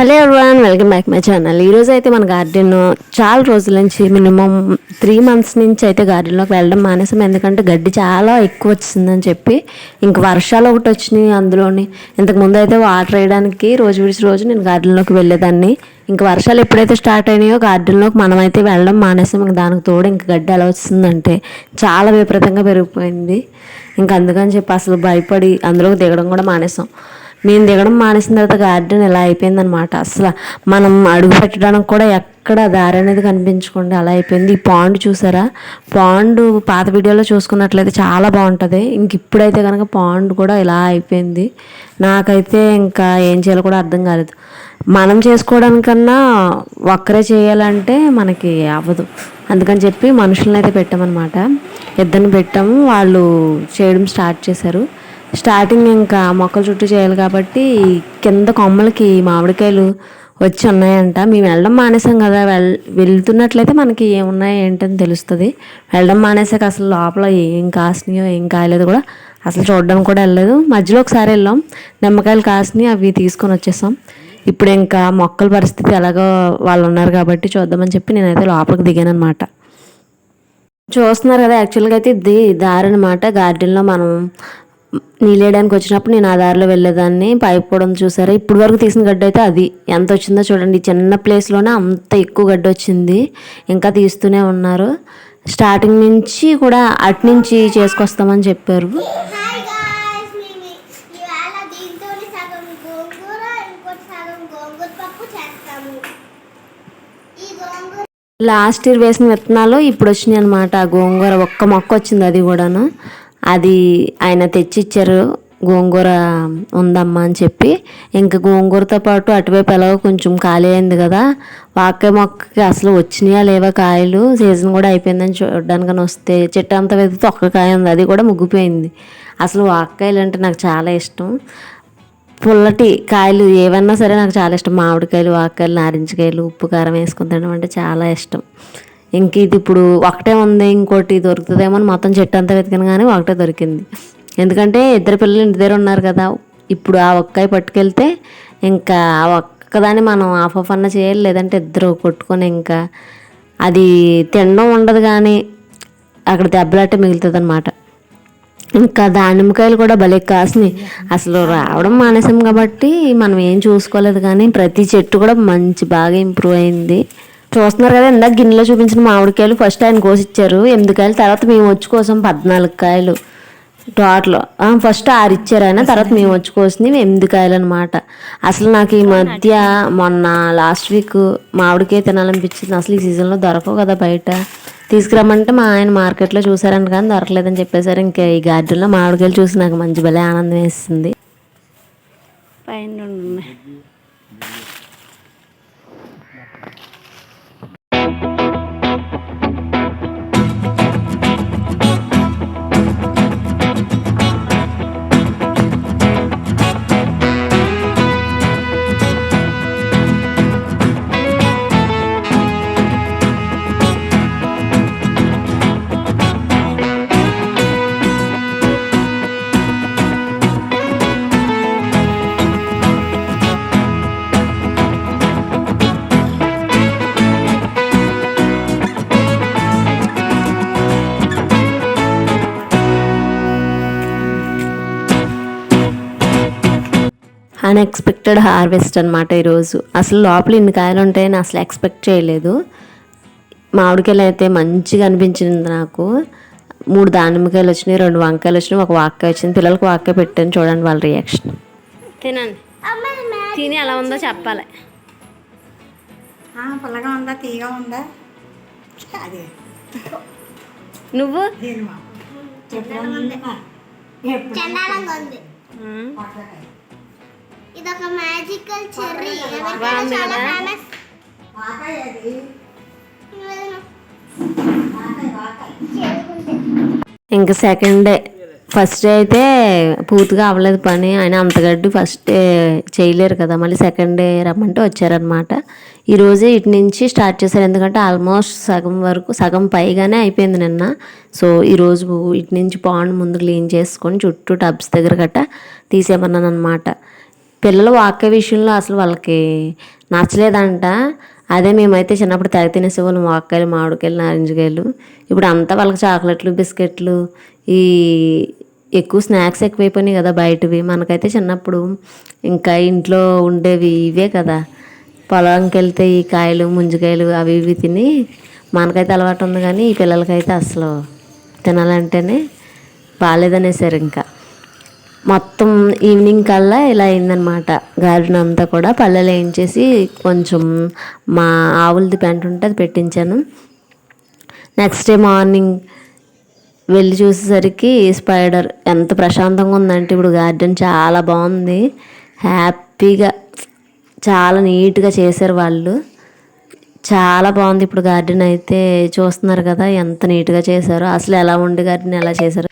Hello everyone welcome back my channel. ఈరోజు అయితే మన గార్డెన్ చాలా రోజుల నుంచి మినిమం త్రీ మంత్స్ నుంచి అయితే గార్డెన్లోకి వెళ్ళడం మానేసాం. ఎందుకంటే గడ్డి చాలా ఎక్కువ వచ్చిందని చెప్పి ఇంక వర్షాలు ఒకటి వచ్చినాయి అందులోని. ఇంతకుముందు అయితే వాటర్ వేయడానికి రోజు విడిచి రోజు నేను గార్డెన్లోకి వెళ్ళేదాన్ని. ఇంక వర్షాలు ఎప్పుడైతే స్టార్ట్ అయినాయో గార్డెన్లోకి మనమైతే వెళ్ళడం మానేసాం. ఇంక దానికి తోడు ఇంక గడ్డి ఎలా వచ్చిందంటే చాలా విపరీతంగా పెరిగిపోయింది. ఇంక అందుకని చెప్పి అసలు భయపడి అందులోకి దిగడం కూడా మానేసాం. మేము దిగడం మానేసిన తర్వాత గార్డెన్ ఇలా అయిపోయిందనమాట అసలు మనం అడుగు పెట్టడానికి కూడా ఎక్కడ దారి అనేది కనిపించకుండా అలా అయిపోయింది. ఈ పాండ్ చూసారా? పాండ్ పాత వీడియోలో చూసుకున్నట్లయితే చాలా బాగుంటుంది. ఇంక ఇప్పుడైతే కనుక పాండ్ కూడా ఇలా అయిపోయింది. నాకైతే ఇంకా ఏం చేయాలో కూడా అర్థం కాలేదు. మనం చేసుకోవడానికన్నా ఒక్కరే చేయాలంటే మనకి అవ్వదు. అందుకని చెప్పి మనుషులను అయితే పెట్టామన్నమాట. ఇద్దరిని పెట్టాము. వాళ్ళు చేయడం స్టార్ట్ చేశారు. స్టార్టింగ్ ఇంకా మొక్కల చుట్టూ చేయాలి కాబట్టి కింద కొమ్మలకి మామిడికాయలు వచ్చి ఉన్నాయంట. మేము వెళ్ళడం మానేసాం కదా. వెల్ వెళ్తున్నట్లయితే మనకి ఏమున్నాయి ఏంటని తెలుస్తుంది. వెళ్ళడం మానేసాక అసలు లోపల ఏం కాసినాయో ఏం కాయలేదు కూడా అసలు చూడడం కూడా వెళ్ళలేదు. మధ్యలో ఒకసారి వెళ్ళాం. నిమ్మకాయలు కాసినాయి అవి తీసుకొని వచ్చేసాం. ఇప్పుడు ఇంకా మొక్కల పరిస్థితి ఎలాగో వాళ్ళు ఉన్నారు కాబట్టి చూద్దామని చెప్పి నేనైతే లోపలికి దిగాను అనమాట చూస్తున్నారు కదా యాక్చువల్గా అయితే ఇది దారి అనమాట గార్డెన్లో మనం నీళ్ళేయడానికి వచ్చినప్పుడు నేను ఆ దారిలో వెళ్ళేదాన్ని. పైప్ కూడా చూసారా? ఇప్పుడు వరకు తీసిన గడ్డ అయితే అది. ఎంత వచ్చిందో చూడండి. ఈ చిన్న ప్లేస్లోనే అంత ఎక్కువ గడ్డ వచ్చింది. ఇంకా తీస్తూనే ఉన్నారు. స్టార్టింగ్ నుంచి కూడా అటు నుంచి చేసుకొస్తామని చెప్పారు. లాస్ట్ ఇయర్ వేసిన విత్తనాలు ఇప్పుడు వచ్చినాయి అనమాట గోంగూర ఒక్క మొక్క వచ్చింది అది కూడాను. అది ఆయన తెచ్చిచ్చారు గోంగూర ఉందమ్మా అని చెప్పి. ఇంకా గోంగూరతో పాటు అటువైపు ఎలాగో కొంచెం ఖాళీ అయింది కదా. వాకాయ మొక్కకి అసలు వచ్చినాయా లేవా కాయలు? సీజన్ కూడా అయిపోయిందని చూడడానికని వస్తే చెట్టు అంతా వెతికితే ఒక్క కాయ ఉంది అది కూడా ముగ్గిపోయింది. అసలు వాకాయలు అంటే నాకు చాలా ఇష్టం. పుల్లటి కాయలు ఏవన్నా సరే నాకు చాలా ఇష్టం. మామిడికాయలు వాకాయలు నారింజకాయలు ఉప్పు కారం వేసుకుని తినడం అంటే చాలా ఇష్టం. ఇంక ఇది ఇప్పుడు ఒకటే ఉంది ఇంకోటి దొరుకుతుందేమో అని మొత్తం చెట్టు అంతా వెతికాను కానీ ఒకటే దొరికింది. ఎందుకంటే ఇద్దరు పిల్లలు ఇంటి దగ్గర ఉన్నారు కదా ఇప్పుడు ఆ ఒక్కాయ పట్టుకెళ్తే ఇంకా ఆ ఒక్కదాన్ని మనం ఆఫ్ ఆఫ్ అన్న చేయాలి లేదంటే ఇద్దరు కొట్టుకొని ఇంకా అది తినడం ఉండదు కానీ అక్కడ దెబ్బలాటే మిగులుతుంది అనమాట ఇంకా దానిమ్మకాయలు కూడా భలే కాసినాయి. అసలు రావడం మానేసాం కాబట్టి మనం ఏం చూసుకోలేదు కానీ ప్రతి చెట్టు కూడా మంచి బాగా ఇంప్రూవ్ అయింది. చూస్తున్నారు కదా ఇందాక గిన్నెలో చూపించిన మామిడికాయలు ఫస్ట్ ఆయన కోసిచ్చారు. ఎనిమిది కాయలు తర్వాత మేము వచ్చి కోసం పద్నాలుగు కాయలు. టోటల్ ఫస్ట్ ఆరు ఇచ్చారు ఆయన తర్వాత మేము వచ్చి కోసింది ఎనిమిది కాయలు అనమాట అసలు నాకు ఈ మధ్య మొన్న లాస్ట్ వీక్ మామిడికాయ తినాలనిపించింది. అసలు ఈ సీజన్లో దొరకవు కదా బయట. తీసుకురమ్మంటే మా ఆయన మార్కెట్లో చూసారంట కానీ దొరకలేదని చెప్పేశారు. ఇంకా ఈ గార్డెన్లో మామిడికాయలు చూసి నాకు మంచి భలే ఆనందం వేస్తుంది. పైన అన్ఎక్స్పెక్టెడ్ హార్వెస్ట్ అనమాట ఈరోజు. అసలు లోపల ఇన్ని కాయలు ఉంటాయని అసలు ఎక్స్పెక్ట్ చేయలేదు. మామిడికాయలు అయితే మంచిగా అనిపించింది నాకు. మూడు దానిమ్మకాయలు వచ్చినాయి రెండు వంకాయలు వచ్చినాయి ఒక వాక్కాయ వచ్చింది. పిల్లలకు వాక్కాయ పెట్టాను చూడండి వాళ్ళ రియాక్షన్ తినండి. తిని ఎలా ఉందో చెప్పాలి. ఆ, పుల్లగా ఉందా తీగా ఉందా? అదే. నువ్వు? దీని ఉంది ఇదొక మ్యాజికల్ చెర్రీ బాగుంది చాలా కదా? ఫేమస్ వాకాయ అది వాకాయ వాకాయ ఇంకా సెకండ్ డే ఫస్ట్ డే అయితే పూర్తిగా అవ్వలేదు పని. ఆయన అంత గడ్డి ఫస్ట్ డే చేయలేరు కదా. మళ్ళీ సెకండ్ డే రమ్మంటే వచ్చారనమాట ఈరోజే ఇటు నుంచి స్టార్ట్ చేశారు. ఎందుకంటే ఆల్మోస్ట్ సగం వరకు సగం పైగానే అయిపోయింది నిన్న. సో ఈరోజు ఇటు నుంచి పాండ్ ముందు క్లీన్ చేసుకొని చుట్టూ టబ్స్ దగ్గర గట్ట తీసేయమన్నాను అనమాట పిల్లలు వాక్య విషయంలో అసలు వాళ్ళకి నచ్చలేదంట. అదే మేమైతే చిన్నప్పుడు తెగ తినేసేవాళ్ళం వాక్కాయలు మామిడికాయలు నారింజకాయలు. ఇప్పుడు అంతా వాళ్ళకి చాక్లెట్లు బిస్కెట్లు ఈ ఎక్కువ స్నాక్స్ ఎక్కువైపోయినాయి కదా బయటవి. మనకైతే చిన్నప్పుడు ఇంకా ఇంట్లో ఉండేవి ఇవే కదా. పొలంకి వెళ్తే ఈ కాయలు ముంజికాయలు అవి ఇవి తిని మనకైతే అలవాటు ఉంది కానీ ఈ పిల్లలకైతే అసలు తినాలంటేనే బాగాలేదనేసారు ఇంకా. మొత్తం ఈవినింగ్ కల్లా ఇలా అయిందనమాట గార్డెన్ అంతా కూడా పల్లెలు వేయించేసి కొంచెం మా ఆవులది పెంట ఉంటే అది పెట్టించాను. నెక్స్ట్ డే మార్నింగ్ వెళ్ళి చూసేసరికి స్పైడర్ ఎంత ప్రశాంతంగా ఉందంటే ఇప్పుడు గార్డెన్ చాలా బాగుంది. హ్యాపీగా చాలా నీట్గా చేశారు వాళ్ళు. చాలా బాగుంది ఇప్పుడు గార్డెన్ అయితే. చూస్తున్నారు కదా ఎంత నీట్గా చేశారు. అసలు ఎలా ఉండి గార్డెన్ ఎలా చేశారు?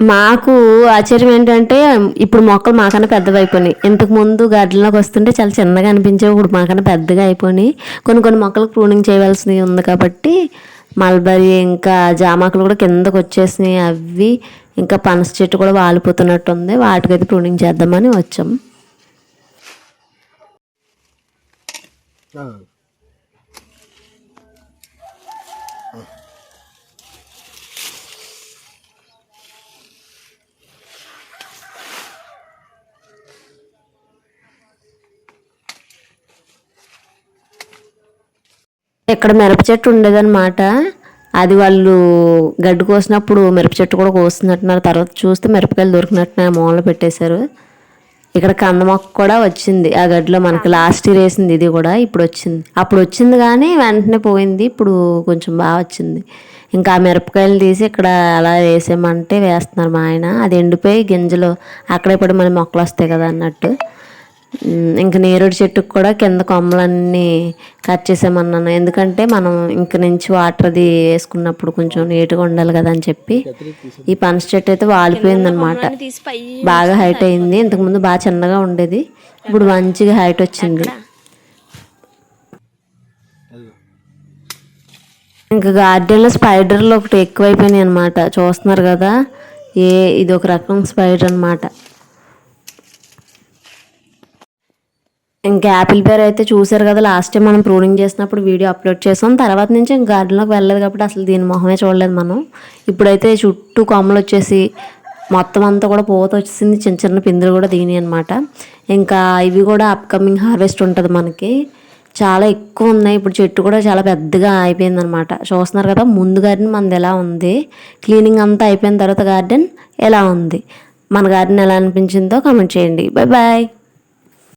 మాకు ఆశ్చర్యం ఏంటంటే ఇప్పుడు మొక్కలు మాకన్నా పెద్దవి అయిపోయినాయి ఇంతకు ముందు గార్డెన్లోకి వస్తుంటే చాలా చిన్నగా అనిపించేవి ఇప్పుడు మాకన్నా పెద్దగా అయిపోయినాయి. కొన్ని కొన్ని మొక్కలకు ప్రూనింగ్ చేయవలసి ఉంది కాబట్టి మల్బరీ ఇంకా జామాకులు కూడా కిందకు వచ్చేసినాయి. అవి ఇంకా పనస చెట్టు కూడా వాలిపోతున్నట్టు ఉంది వాటికైతే ప్రూనింగ్ చేద్దామని వచ్చాం. ఇక్కడ మిరప చెట్టు ఉండేదన్నమాట. అది వాళ్ళు గడ్డి కోసినప్పుడు మిరప చెట్టు కూడా కోస్తున్నట్టున్నారు. తర్వాత చూస్తే మిరపకాయలు దొరికినట్టున్నాయి మూలలో పెట్టేశారు. ఇక్కడ కంద మొక్క కూడా వచ్చింది. ఆ గడ్డిలో మనకి లాస్ట్ ఇయర్ వేసింది ఇది కూడా ఇప్పుడు వచ్చింది. అప్పుడు వచ్చింది కానీ వెంటనే పోయింది ఇప్పుడు కొంచెం బాగా వచ్చింది. ఇంకా ఆ మిరపకాయలు తీసి ఇక్కడ అలా వేసామంటే వేస్తున్నారు మా ఆయన. అది ఎండిపోయి గింజలు అక్కడే పడి మన మొక్కలు వస్తాయి కదా అన్నట్టు. ఇంకా నేరేడు చెట్టుకు కూడా కింద కొమ్మలన్నీ కట్ చేసామన్నాను. ఎందుకంటే మనం ఇంక నుంచి వాటర్ అది వేసుకున్నప్పుడు కొంచెం నీట్గా ఉండాలి కదా అని చెప్పి ఈ పనస చెట్టు అయితే వాలిపోయింది అనమాట బాగా హైట్ అయింది. ఇంతకుముందు బాగా చిన్నగా ఉండేది. ఇప్పుడు మంచిగా హైట్ వచ్చింది. ఇంకా గార్డెన్లో స్పైడర్లు ఒకటి ఎక్కువైపోయినాయి అనమాట చూస్తున్నారు కదా? ఏ ఇది ఒక రకం స్పైడర్ అనమాట ఇంకా యాపిల్ పేరు అయితే చూసారు కదా లాస్ట్ టైం మనం ప్రూనింగ్ చేసినప్పుడు వీడియో అప్లోడ్ చేసాం. తర్వాత నుంచి ఇంకా గార్డెన్లోకి వెళ్ళలేదు కాబట్టి అసలు దీని మొహమే చూడలేదు మనం. ఇప్పుడైతే చుట్టూ కొమ్మలు వచ్చేసి మొత్తం అంతా కూడా పూత వచ్చేసింది. చిన్న చిన్న పిందులు కూడా దీని అనమాట ఇంకా ఇవి కూడా అప్కమింగ్ హార్వెస్ట్ ఉంటుంది మనకి. చాలా ఎక్కువ ఉన్నాయి. ఇప్పుడు చెట్టు కూడా చాలా పెద్దగా అయిపోయింది అనమాట చూస్తున్నారు కదా ముందు గార్డెన్ మనది ఎలా ఉంది? క్లీనింగ్ అంతా అయిపోయిన తర్వాత గార్డెన్ ఎలా ఉంది? మన గార్డెన్ ఎలా అనిపించిందో కామెంట్ చేయండి. Bye bye